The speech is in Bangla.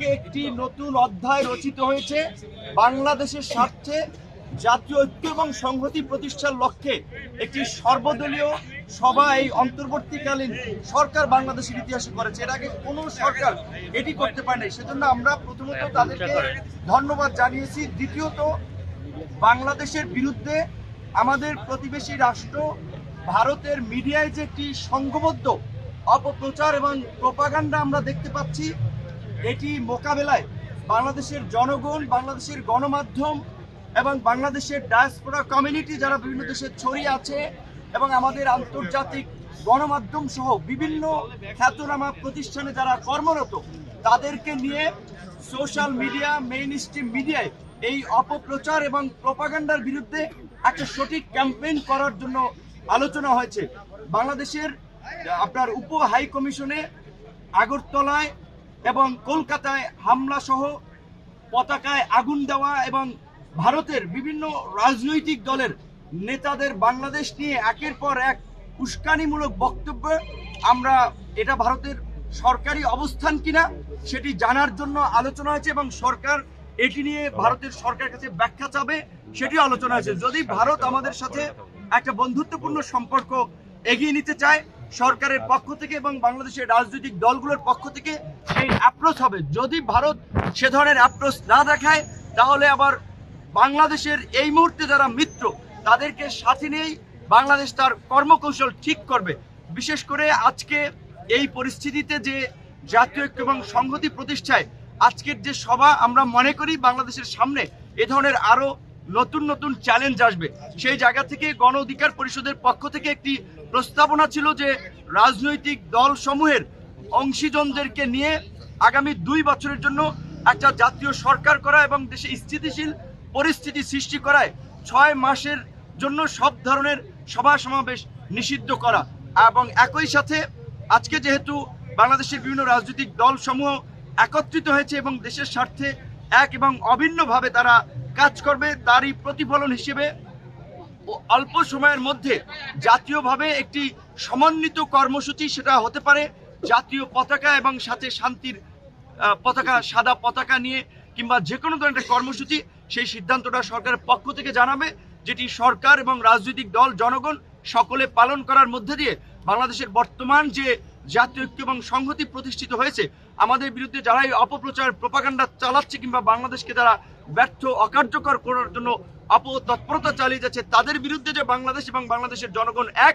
আজকে একটি নতুন অধ্যায় রচিত হয়েছে, বাংলাদেশের স্বার্থে জাতীয় ঐক্য এবং সংহতি প্রতিষ্ঠার লক্ষ্যে একটি সর্বদলীয় সভা এই অন্তর্বর্তীকালীন সরকার বাংলাদেশের ইতিহাসে করেছে। এর আগে কোনো সরকার এটি করতে পারে নাই সেজন্য আমরা প্রথমত তাদেরকে ধন্যবাদ জানিয়েছি। দ্বিতীয়ত, বাংলাদেশের বিরুদ্ধে আমাদের প্রতিবেশী রাষ্ট্র ভারতের মিডিয়ায় যে একটি সংঘবদ্ধ অপপ্রচার এবং প্রপাগান্ডা আমরা দেখতে পাচ্ছি এটি মোকাবেলায় বাংলাদেশের জনগণ, বাংলাদেশের গণমাধ্যম এবং বাংলাদেশের ডায়াসপোরা কমিউনিটি যারা বিভিন্ন দেশে ছড়িয়ে আছে এবং আমাদের আন্তর্জাতিক গণমাধ্যম সহ বিভিন্ন খ্যাতনামা প্রতিষ্ঠানে যারা কর্মরত, তাদেরকে নিয়ে সোশ্যাল মিডিয়া মেইন স্ট্রিম মিডিয়ায় এই অপপ্রচার এবং প্রপাগান্ডার বিরুদ্ধে একটা সঠিক ক্যাম্পেইন করার জন্য আলোচনা হয়েছে। বাংলাদেশের আপনার উপ হাই কমিশনে আগরতলায় এবং কলকাতায় হামলা সহ পতাকায় আগুন দেওয়া এবং ভারতের বিভিন্ন রাজনৈতিক দলের নেতাদের বাংলাদেশ নিয়ে একের পর এক উস্কানিমূলক বক্তব্য, আমরা এটা ভারতের সরকারি অবস্থান কিনা সেটি জানার জন্য আলোচনা হয়েছে এবং সরকার এটি নিয়ে ভারতের সরকারের কাছে ব্যাখ্যা চাবে সেটি আলোচনা হয়েছে। যদি ভারত আমাদের সাথে একটা বন্ধুত্বপূর্ণ সম্পর্ক এগিয়ে নিতে চায় সরকারের পক্ষ থেকে এবং বাংলাদেশের রাজনৈতিক দলগুলোর পক্ষ থেকে সেই অ্যাপ্রোচ হবে। যদি ভারত সে ধরনের অ্যাপ্রোচ না দেখায়, তাহলে আবার বাংলাদেশের এই মুহূর্তে যারা মিত্র, তাদেরকে সাথে নিয়েই বাংলাদেশ তার কর্মকৌশল ঠিক করবে। বিশেষ করে আজকে এই পরিস্থিতিতে যে জাতীয় ঐক্য এবং সংহতি প্রতিষ্ঠায় আজকের যে সভা আমরা মনে করি বাংলাদেশের সামনে, এ ধরনের আরও নতুন নতুন চ্যালেঞ্জ আসবে। সেই জায়গা থেকে গণ অধিকার পরিষদের পক্ষ থেকে একটি প্রস্তাবনা ছিল যে রাজনৈতিক দল সমূহের অংশীজনদেরকে নিয়ে আগামী দুই বছরের জন্য একটা জাতীয় সরকার করা এবং দেশে স্থিতিশীল পরিস্থিতি সৃষ্টি করায় ছয় মাসের জন্য সব ধরনের সভা সমাবেশ নিষিদ্ধ করা। এবং একই সাথে আজকে যেহেতু বাংলাদেশের বিভিন্ন রাজনৈতিক দল সমূহ একত্রিত হয়েছে এবং দেশের স্বার্থে এক এবং অভিন্নভাবে তারা কাজ করবে, তারই প্রতিফলন হিসেবে অল্প সময়ের মধ্যে জাতীয়ভাবে একটি সমন্বিত কর্মসূচি সেটা হতে পারে, জাতীয় পতাকা এবং সাথে শান্তির পতাকা, সাদা পতাকা নিয়ে কিংবা যে কোনো ধরনের কর্মসূচি, সেই সিদ্ধান্তটা সরকারের পক্ষ থেকে জানাবে, যেটি সরকার এবং রাজনৈতিক দল, জনগণ সকলে পালন করার মধ্যে দিয়ে বাংলাদেশের বর্তমান যে জাতীয় ঐক্য এবং সংহতি প্রতিষ্ঠিত হয়েছে। আমাদের বিরুদ্ধে যারা এই অপপ্রচার প্রপাকাণ্ডা চালাচ্ছে কিংবা বাংলাদেশকে যারা ব্যর্থ, অকার্যকর করার জন্য অপতৎপরতা চালিয়ে যাচ্ছে, তাদের বিরুদ্ধে যে বাংলাদেশ এবং বাংলাদেশের জনগণ এক